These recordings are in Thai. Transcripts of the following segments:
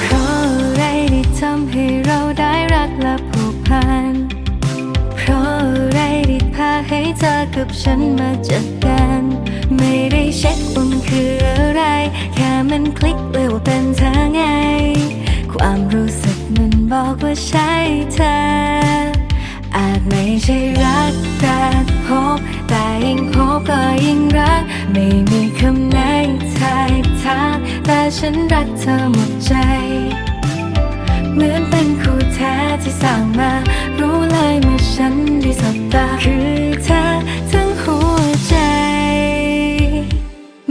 เพราะอะไรที่ทำให้เราได้รักและผูกพัน เพราะอะไรที่พาให้เธอกับฉันมาเจอกัน ไม่ได้เช็คว่มันคืออะไร แค่มันคลิกเลยว่าเป็นเธอไง ความรู้สึกมันบอกว่าใช่เธอ อาจไม่ใช่รักแต่พบแต่ยิ่งพบก็ยิ่งรัก ไม่มีคำไหน ฉันรักเธอหมดใจ เหมือนเป็นคู่แท้ที่สร้างมา รู้เลยเมื่อฉันได้สบตาคือเธอทั้งหัวใจ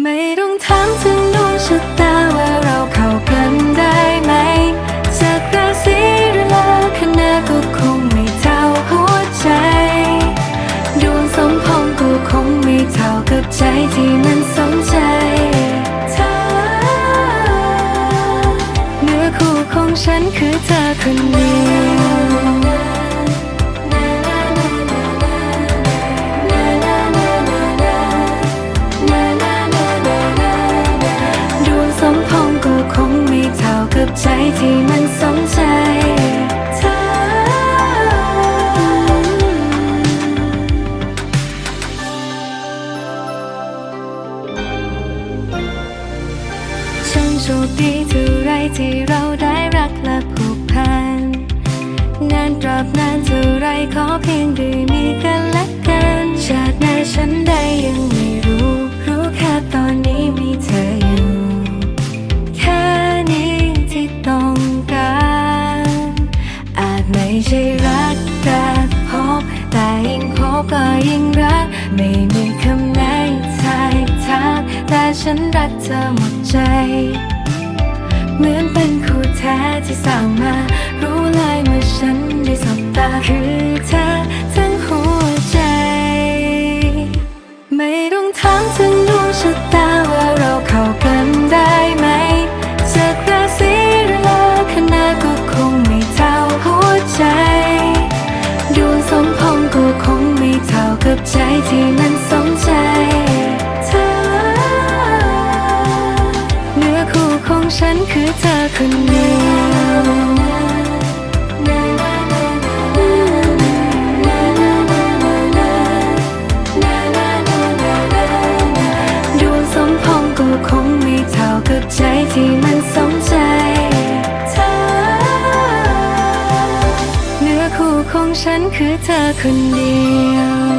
ไม่ต้องถามถึงดวงชะตาว่าเราเข้ากันได้ไหมจากราศีหรือลัคนาก็คงไม่เท่าหัวใจ ดวงสมพงก็คงไม่เท่ากับใจที่มันสมใจ ฉันคือเธอคนเดียว โชคดีเท่าไรที่เราได้รักและผูกพัน นานตราบนานเท่าไรขอเพียงได้มีกันและกันชาติหน้าฉันได้ยังไม่รู้ รู้แค่ตอนนี้มีเธออยู่ แค่นี้ที่ต้องการ อาจไม่ใช่รักแต่พบ แต่ยิ่งพบก็ยิ่งรัก ไม่มีคำไหนทายทางแต่ฉันรักเธอหมดใจ เหมือนเป็นคู่แท้ที่สร้างมา รู้เลยเมื่อฉันได้สบตาคือเธอทั้งหัวใจ ไม่ต้องถามถึงดวงชะตาว่าเราเข้ากันได้ไหมจากราศีหรือลัคนาก็คงไม่เท่าหัวใจ ดวงสมพงก็คงไม่เท่ากับใจที่ ฉันคือเธอคนเดียวดวงสมพงษ์ก็คงไม่เท่ากับใจที่มันสมใจเธอเนื้อคู่ของฉันคือเธอคนเดียว